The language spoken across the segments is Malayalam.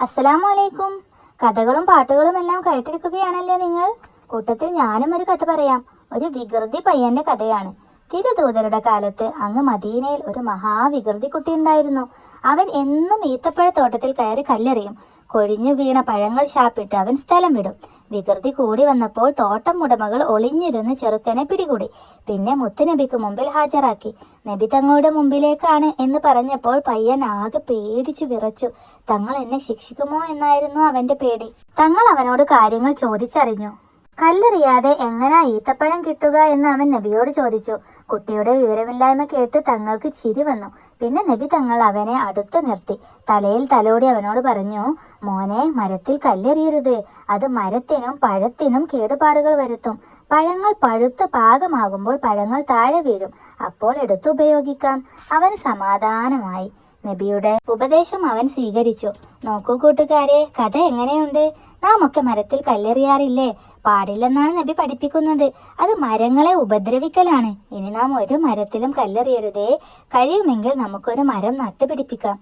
അസ്സലാമു അലൈക്കും കഥകളും പാട്ടുകളും എല്ലാം കേട്ടിരിക്കുകയാണല്ലേ നിങ്ങൾ? കൂട്ടത്തിൽ ഞാനും ഒരു കഥ പറയാം. ഒരു വികൃതി പയ്യന്റെ കഥയാണ്. തിരുദൂതരുടെ കാലത്ത് അങ്ങ് മദീനയിൽ ഒരു മഹാവികൃതി കുട്ടി ഉണ്ടായിരുന്നു അവൻ എന്നും ഈത്തപ്പഴത്തോട്ടത്തിൽ കയറി കല്ലെറിയും. കൊഴിഞ്ഞു വീണ പഴങ്ങൾ ശാപ്പിട്ട് അവൻ സ്ഥലം വിടും. വികൃതി കൂടി വന്നപ്പോൾ തോട്ടം ഉടമകൾ ഒളിഞ്ഞിരുന്ന് ചെറുക്കനെ പിടികൂടി. പിന്നെ മുത്തുനബിക്ക് മുമ്പിൽ ഹാജരാക്കി. നബി തങ്ങളുടെ മുമ്പിലേക്കാണ് എന്ന് പറഞ്ഞപ്പോൾ പയ്യൻ ആകെ പേടിച്ചു വിറച്ചു. തങ്ങൾ എന്നെ ശിക്ഷിക്കുമോ എന്നായിരുന്നു അവന്റെ പേടി. തങ്ങൾ അവനോട് കാര്യങ്ങൾ ചോദിച്ചറിഞ്ഞു. കല്ലെറിയാതെ എങ്ങനാ ഈത്തപ്പഴം കിട്ടുക എന്ന് അവൻ നബിയോട് ചോദിച്ചു. കുട്ടിയുടെ വിവരമില്ലായ്മ കേട്ട് തങ്ങൾക്ക് ചിരി വന്നു. പിന്നെ നബി തങ്ങൾ അവനെ അടുത്തു നിർത്തി. തലയിൽ തലോടി അവനോട് പറഞ്ഞു മോനെ മരത്തിൽ കല്ലെറിയരുത്. അത് മരത്തിനും പഴത്തിനും കേടുപാടുകൾ വരുത്തും. പഴങ്ങൾ പഴുത്ത് പാകമാകുമ്പോൾ പഴങ്ങൾ താഴെ വീഴും. അപ്പോൾ എടുത്തുപയോഗിക്കാം അവന് സമാധാനമായി. നബിയുടെ ഉപദേശം അവൻ സ്വീകരിച്ചു. നോക്കൂ കൂട്ടുകാരെ കഥ എങ്ങനെയുണ്ട്? നാം ഒക്കെ മരത്തിൽ കല്ലെറിയാറില്ലേ? പാടില്ലെന്നാണ് നബി പഠിപ്പിക്കുന്നത്. അത് മരങ്ങളെ ഉപദ്രവിക്കലാണ്. ഇനി നാം ഒരു മരത്തിലും കല്ലെറിയരുതേ. കഴിയുമെങ്കിൽ നമുക്കൊരു മരം നട്ടുപിടിപ്പിക്കാം.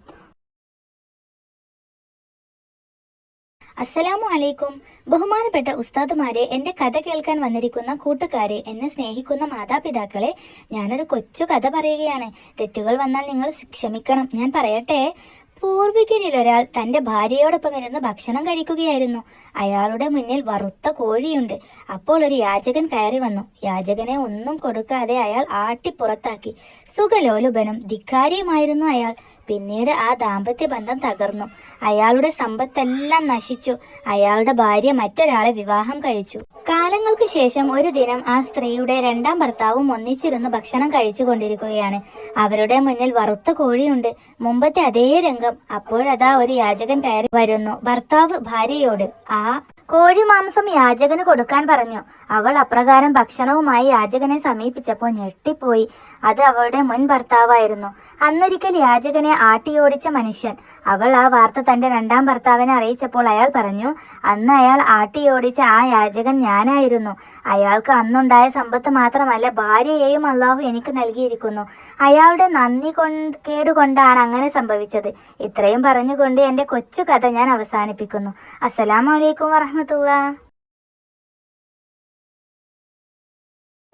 അസ്സലാമു അലൈക്കും ബഹുമാനപ്പെട്ട ഉസ്താദുമാരെ എന്റെ കഥ കേൾക്കാൻ വന്നിരിക്കുന്ന കൂട്ടുകാരെ എന്നെ സ്നേഹിക്കുന്ന മാതാപിതാക്കളെ ഞാനൊരു കൊച്ചു കഥ പറയുകയാണ്. തെറ്റുകൾ വന്നാൽ നിങ്ങൾ ക്ഷമിക്കണം. ഞാൻ പറയട്ടെ? പൂർവികരിൽ ഒരാൾ തന്റെ ഭാര്യയോടൊപ്പം ഇരുന്ന് ഭക്ഷണം കഴിക്കുകയായിരുന്നു. അയാളുടെ മുന്നിൽ വറുത്ത കോഴിയുണ്ട്. അപ്പോൾ ഒരു യാചകൻ കയറി വന്നു. യാചകനെ ഒന്നും കൊടുക്കാതെ അയാൾ ആട്ടി പുറത്താക്കി. സുഖലോലുപനും ധിക്കാരിയുമായിരുന്നു അയാൾ. പിന്നീട് ആ ദാമ്പത്യ ബന്ധം തകർന്നു. അയാളുടെ സമ്പത്തെല്ലാം നശിച്ചു. അയാളുടെ ഭാര്യ മറ്റൊരാളെ വിവാഹം കഴിച്ചു. കാലങ്ങൾക്ക് ശേഷം ഒരു ദിനം ആ സ്ത്രീയുടെ രണ്ടാം ഭർത്താവും ഒന്നിച്ചിരുന്ന് ഭക്ഷണം കഴിച്ചു കൊണ്ടിരിക്കുകയാണ് അവരുടെ മുന്നിൽ വറുത്ത കോഴിയുണ്ട്. മുമ്പത്തെ അതേ രംഗം അപ്പോഴതാ ഒരു യാചകൻ കയറി വരുന്നു. ഭർത്താവ് ഭാര്യയോട് ആ കോഴി മാംസം യാചകന് കൊടുക്കാൻ പറഞ്ഞു. അവൾ അപ്രകാരം ഭക്ഷണവുമായി യാചകനെ സമീപിച്ചപ്പോൾ ഞെട്ടിപ്പോയി. അത് അവളുടെ മുൻ ഭർത്താവായിരുന്നു. അന്നൊരിക്കൽ യാചകനെ ആട്ടിയോടിച്ച മനുഷ്യൻ. അവൾ ആ വാർത്ത തന്റെ രണ്ടാം ഭർത്താവിനെ അറിയിച്ചപ്പോൾ അയാൾ പറഞ്ഞു അന്ന് അയാൾ ആട്ടിയോടിച്ച ആ യാചകൻ ഞാനായിരുന്നു. അയാൾക്ക് അന്നുണ്ടായ സമ്പത്ത് മാത്രമല്ല ഭാര്യയെയും അള്ളാഹു എനിക്ക് നൽകിയിരിക്കുന്നു. അയാളുടെ നന്ദി കൊണ്ട് കേടുകൊണ്ടാണ് അങ്ങനെ സംഭവിച്ചത്. ഇത്രയും പറഞ്ഞുകൊണ്ട് എന്റെ കൊച്ചു കഥ ഞാൻ അവസാനിപ്പിക്കുന്നു. അസ്സലാമു അലൈക്കും warahmatullahi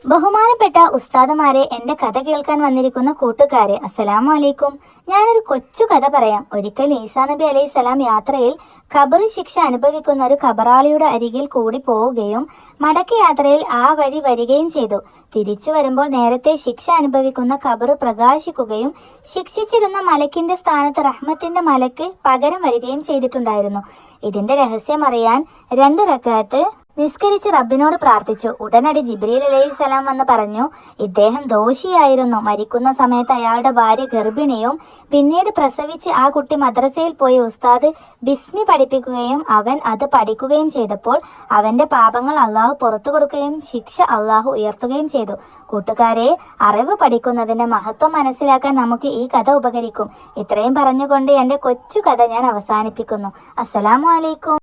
ബഹുമാനപ്പെട്ട ഉസ്താദുമാരെ എന്റെ കഥ കേൾക്കാൻ വന്നിരിക്കുന്ന കൂട്ടുകാരെ അസ്സലാമു അലൈക്കും ഞാനൊരു കൊച്ചു കഥ പറയാം. ഒരിക്കൽ ഈസാ നബി അലൈഹി സ്വലാം യാത്രയിൽ ഖബർ ശിക്ഷ അനുഭവിക്കുന്ന ഒരു ഖബറാളിയുടെ അരികിൽ കൂടി പോവുകയും മടക്ക യാത്രയിൽ ആ വഴി വരികയും ചെയ്തു. തിരിച്ചു വരുമ്പോൾ നേരത്തെ ശിക്ഷ അനുഭവിക്കുന്ന ഖബർ പ്രകാശിക്കുകയും ശിക്ഷിച്ചിരുന്ന മലക്കിന്റെ സ്ഥാനത്ത് റഹ്മത്തിന്റെ മലക്ക് പകരം വരികയും ചെയ്തിട്ടുണ്ടായിരുന്നു. ഇതിന്റെ രഹസ്യം അറിയാൻ രണ്ട് റക്കാത്ത് നിസ്കരിച്ച് റബ്ബിനോട് പ്രാർത്ഥിച്ചു. ഉടനടി ജിബ്രീൽ അലൈഹി സ്വലാം വന്ന് പറഞ്ഞു ഇദ്ദേഹം ദോഷിയായിരുന്നു. മരിക്കുന്ന സമയത്ത് അയാളുടെ ഭാര്യ ഗർഭിണിയും പിന്നീട് പ്രസവിച്ച് ആ കുട്ടി മദ്രസയിൽ പോയി ഉസ്താദ് ബിസ്മി പഠിപ്പിക്കുകയും അവൻ അത് പഠിക്കുകയും ചെയ്തപ്പോൾ അവന്റെ പാപങ്ങൾ അള്ളാഹു പുറത്തു കൊടുക്കുകയും ശിക്ഷ അള്ളാഹു ഉയർത്തുകയും ചെയ്തു. കൂട്ടുകാരെ അറിവ് പഠിക്കുന്നതിന്റെ മഹത്വം മനസ്സിലാക്കാൻ നമുക്ക് ഈ കഥ ഉപകരിക്കും. ഇത്രയും പറഞ്ഞുകൊണ്ട് എന്റെ കൊച്ചു കഥ ഞാൻ അവസാനിപ്പിക്കുന്നു. അസ്സലാമു അലൈക്കും.